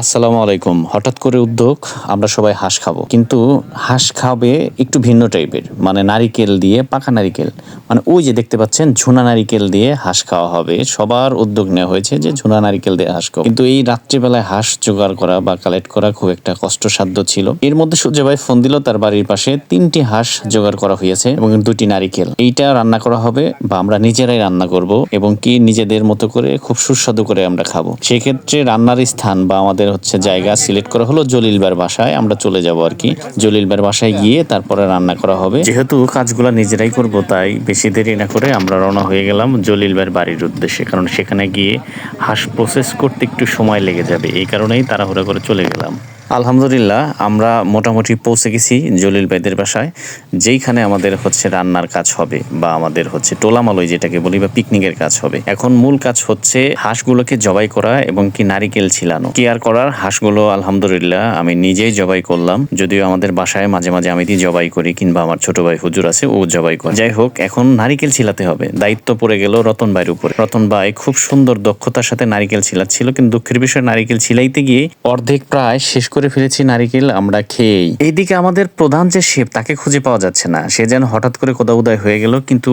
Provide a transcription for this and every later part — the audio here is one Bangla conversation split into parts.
আসসালামু আলাইকুম হঠাৎ করে উদ্যোগ, আমরা সবাই হাঁস খাব। কিন্তু হাঁস খাবে একটু ভিন্ন টাইপের। মানে নারিকেল দিয়ে পাকা নারিকেল। মানে ওই যে দেখতে পাচ্ছেন, ঝুনা নারিকেল দিয়ে হাঁস খাওয়া হবে। সবার উদ্যোগ নেওয়া হয়েছে যে ঝুনা নারিকেল দিয়ে হাঁস কিন্তু এই রাত্রিবেলায় হাঁস জোগাড় করা বা কালেক্ট করা খুব একটা কষ্টসাধ্য ছিল। এর মধ্যে সূর্য ভাই ফোন দিল, তার বাড়ির পাশে তিনটি হাঁস জোগাড় করা হয়েছে এবং দুটি নারিকেল। এইটা রান্না করা হবে বা আমরা নিজেরাই রান্না করব এবং কি নিজেদের মতো করে খুব সুস্বাদু করে আমরা খাব। সেক্ষেত্রে রান্নার স্থান বা আমাদের হচ্ছে জায়গা সিলেক্ট করা হলো জলিলবার বাসায়, আমরা চলে যাব আর কি। জলিলবার বাসায় গিয়ে তারপরে রান্না করা হবে। যেহেতু কাজগুলো নিজেরাই করব, তাই বেশি দেরি না করে আমরা রওনা হয়ে গেলাম জলিলবার বাড়ির উদ্দেশ্যে, কারণ সেখানে গিয়ে হাঁস প্রসেস করতে একটু সময় লেগে যাবে। এই কারণেই তাড়াহুড়া করে চলে গেলাম। আলহামদুলিল্লাহ, আমরা মোটামুটি পৌঁছে গেছি জলিল ভাইদের বাসায়, যেইখানে আমাদের হচ্ছে রান্নার কাজ হবে বা আমাদের হচ্ছে টোলামালয় যেটাকে বলি বা পিকনিকের কাজ হবে। এখন মূল কাজ হচ্ছে হাঁসগুলোকে জবাই করা এবং কি নারিকেল ছিলানো। কেয়ার করার? হাঁসগুলো আলহামদুলিল্লাহ আমি নিজেই জবাই করলাম, যদিও আমাদের বাসায় মাঝে মাঝে আমি জবাই করি, কিংবা আমার ছোট ভাই হুজুর আছে, ও জবাই করে। যাই হোক, এখন নারিকেল ছিলাতে হবে। দায়িত্ব পড়ে গেল রতন ভাইয়ের উপরে। রতন ভাই খুব সুন্দর দক্ষতার সাথে নারিকেল ছিলাচ্ছিল, কিন্তু দুঃখের বিষয়, নারিকেল ছিলাইতে গিয়ে অর্ধেক প্রায় শেষ করে ফেলেছি নারিকেল, আমরা খেয়েই। এইদিকে আমাদের প্রধান যে শেফ, তাকে খুঁজে পাওয়া যাচ্ছে না। সে যেন হঠাৎ করে উদয় হয়ে গেল, কিন্তু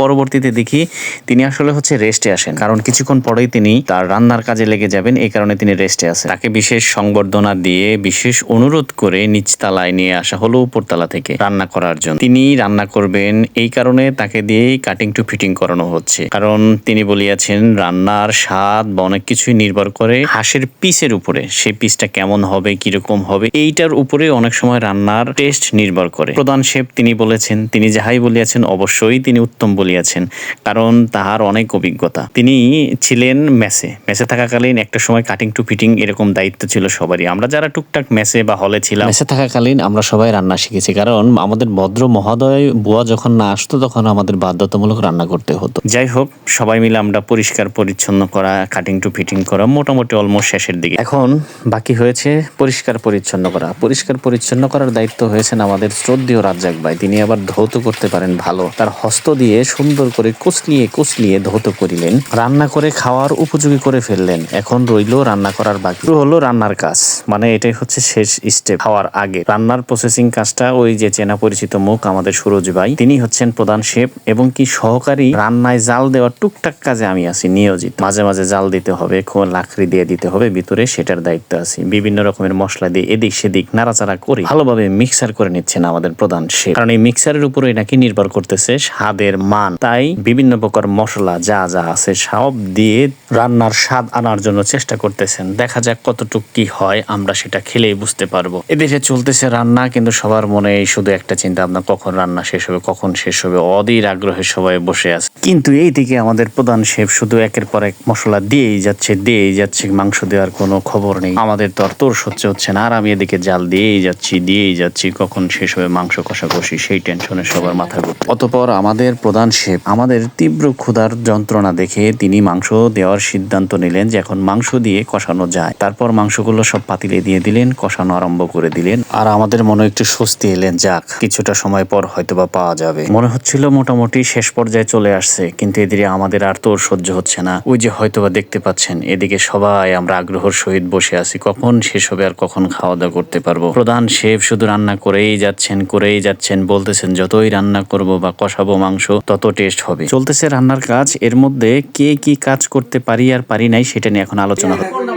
পরবর্তীতে দেখি তিনি আসলে হচ্ছে রেস্টে আসেন। কারণ কিছুক্ষণ পরেই তিনি তার রান্নার কাজে লেগে যাবেন এই কারণে তিনি রেস্টে আছেন তাকে বিশেষ সংবর্ধনা দিয়ে, বিশেষ অনুরোধ করে নিচতলায় নিয়ে আসা হলো উপরতলা থেকে রান্না করার জন্য। তিনি রান্না করবেন, এই কারণে তাকে দিয়েই কাটিং টু ফিটিং করানো হচ্ছে। কারণ তিনি বলিয়াছেন, রান্নার স্বাদ বা অনেক কিছুই নির্ভর করে হাঁসের পিসের উপরে। সেই পিসটা কেমন হবে কীরকম হবে এইটার উপরে অনেক সময় রান্নার টেস্ট নির্ভর করে। প্রধান শেফ তিনি বলেছেন তিনি যাহাই বলিয়াছেন অবশ্যই তিনি উত্তম বলিয়াছেন কারণ তাহার অনেক অভিজ্ঞতা। তিনি ছিলেন মেসে মেসে থাকাকালীন একটা সময় কাটিং টু ফিটিং এরকম দায়িত্ব ছিল সবারই। আমরা যারা টুকটাক মেসে বা হলে ছিলাম মেসে থাকাকালীন আমরা সবাই রান্না শিখেছি কারণ আমাদের ভদ্র মহোদয় বুয়া যখন না আসতো তখন আমাদের বাধ্যতামূলক রান্না করতে হতো। যাই হোক সবাই মিলে আমরা পরিষ্কার পরিচ্ছন্ন করা কাটিং টু ফিটিং করা মোটামুটি অলমোস্ট শেষের দিকে। এখন বাকি হয়েছে পরিষ্কার পরিচ্ছন্ন করা। পরিষ্কার পরিচ্ছন্ন করার দায়িত্ব হয়েছেন আমাদের শ্রদ্ধেয় রাজ্জাক ভাই। তিনি আবার ধৌত করতে পারেন ভালো। তার হস্ত দিয়ে সুন্দর করে কুচলিয়ে কুচলিয়ে ধৌত করিলেন। রান্না করে খাওয়ার উপযোগী করে ফেললেন। এখন রইল রান্না করার বাকি। হলো রান্নার কাজ। মানে এটাই হচ্ছে শেষ স্টেপ হওয়ার আগে। রান্নার প্রসেসিং কাজটা ওই যে চেনা পরিচিত মুখ আমাদের সুরজ ভাই, তিনি হচ্ছেন প্রধান শেফ এবং কি সহকারী রান্নায় জাল দেওয়ার টুকটাক কাজে আমি আছি, নিয়োজিত। মাঝে মাঝে জাল দিতে হবে, খোল লাখড়ি দিয়ে দিতে হবে, ভিতরে সেটার দায়িত্ব আছি। বিভিন্ন রকমের মশলা দিয়ে এদিক সেদিক নাড়াচাড়া করে ভালোভাবে মিক্সার করে নিচ্ছেন আমাদের প্রধান শেফ কারণ এই মিক্সারের উপরে নাকি নির্ভর করতেছে স্বাদের মান। তাই বিভিন্ন প্রকার মশলা যা যা আছে সব দিয়ে রান্নার স্বাদ আনার জন্য চেষ্টা করতেছেন। দেখা যাক কতটুক কি হয়। আমরা সেটা খেলেই বুঝতে পারব। এদেশে চলতেছে রান্না, কিন্তু সবার মনে শুধু একটা চিন্তা ভাবনা, কখন রান্না শেষ হবে, কখন শেষ হবে, অধীর আগ্রহে সবাই বসে আছে। কিন্তু এই দিকে আমাদের প্রধান শেফ শুধু একের পর এক মশলা দিয়েই যাচ্ছে দিয়েই যাচ্ছে, মাংস দেওয়ার কোনো খবর নেই। আমাদের তো আর তোর সহ্য হচ্ছে না, আর আমি এদিকে জাল দিয়েই যাচ্ছি দিয়েই যাচ্ছি, কখন শেষ হবে মাংস কষাকষি, সেই টেনশনে সবার মাথা ঘুরতে। অতপর আমাদের প্রধান শেফ আমাদের তীব্র ক্ষুধার যন্ত্রণা দেখে তিনি মাংস দেওয়ার সিদ্ধান্ত নিলেন যে এখন মাংস দিয়ে কষানো যায়। তারপর মাংসগুলো সব পাতিলে দিয়ে দিলেন, কষানো আরম্ভ করে দিলেন। আর আমাদের মনে একটু স্বস্তি এলেন, যাক, কিছুটা সময় পর হয়তোবা পাওয়া যাবে। মনে হচ্ছিল মোটামুটি শেষ পর্যায়ে চলে আসছে, কিন্তু এদিকে আমাদের আর তোর সহ্য হচ্ছে না। ওই যে হয়তোবা দেখতে পাচ্ছেন, এদিকে সবাই আমরা আগ্রহর সহিত বসে আছি, কখন শেষ হবে আর কখন খাওয়া দাওয়া করতে পারব। প্রধান শেফ শুধু রান্না করেই যাচ্ছেন করেই যাচ্ছেন, বলতেছেন, যতই রান্না করব বা কষাবো মাংস, তত টেস্ট হবে। চলতেছে রান্নার কাজ, এর মধ্যে কে কি কাজ করতে পারি আর পারি নাই, সেটা নিয়ে এখন আলোচনা হবে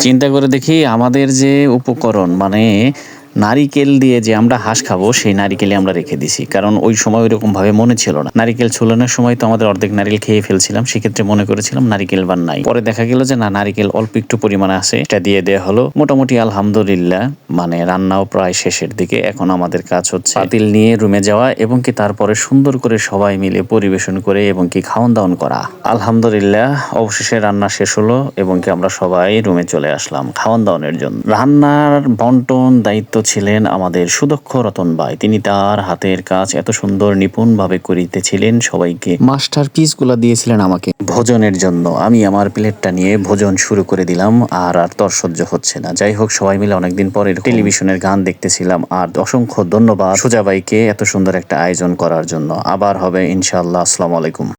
চিন্তা করে দেখি আমাদের যে উপকরণ মানে নারিকেল দিয়ে যে আমরা হাঁস খাব, সেই নারিকেলে আমরা রেখে দিছি। কারণ ওই সময় ওইরকম ভাবে মনে ছিল না। নারিকেল ছুলানোর সময় তো আমাদের অর্ধেক নারিকেল খেয়ে ফেলছিলাম, সেক্ষেত্রে মনে করেছিলাম নারিকেল বা নাই। পরে দেখা গেল যে, না, নারিকেল অল্প একটু পরিমাণে আছে, এটা দিয়ে দেওয়া হলো। মোটামুটি আলহামদুলিল্লাহ মানে রান্নাও প্রায় শেষের দিকে। এখন আমাদের কাজ হচ্ছে পাতিল নিয়ে রুমে যাওয়া এবং কি তারপরে সুন্দর করে সবাই মিলে পরিবেশন করে এবং কি খাওয়ান দাওয়ান করা। আলহামদুলিল্লাহ, অবশেষে রান্না শেষ হলো এবং কি আমরা সবাই রুমে চলে আসলাম খাওয়ান দাওয়ানের জন্য। রান্নার বন্টন, দায়িত্ব ছিলেন আমাদের সুদক্ষ রতন ভাই তিনি তার হাতের কাজ এত সুন্দর নিপুণ ভাবে করিতেছিলেন সবাইকে। মাস্টার পিসগুলা দিয়েছিলেন আমাকে। ভোজনের জন্য আমি আমার প্লেটটা নিয়ে ভোজন শুরু করে দিলাম আর আর তর সহ্য হচ্ছে না। যাই হোক সবাই মিলে অনেকদিন পরে টেলিভিশনের গান দেখতেছিলাম আর অসংখ্য ধন্যবাদ সুজা ভাইকে এত সুন্দর একটা আয়োজন করার জন্য। আবার হবে ইনশাআল্লাহ আসসালামু আলাইকুম।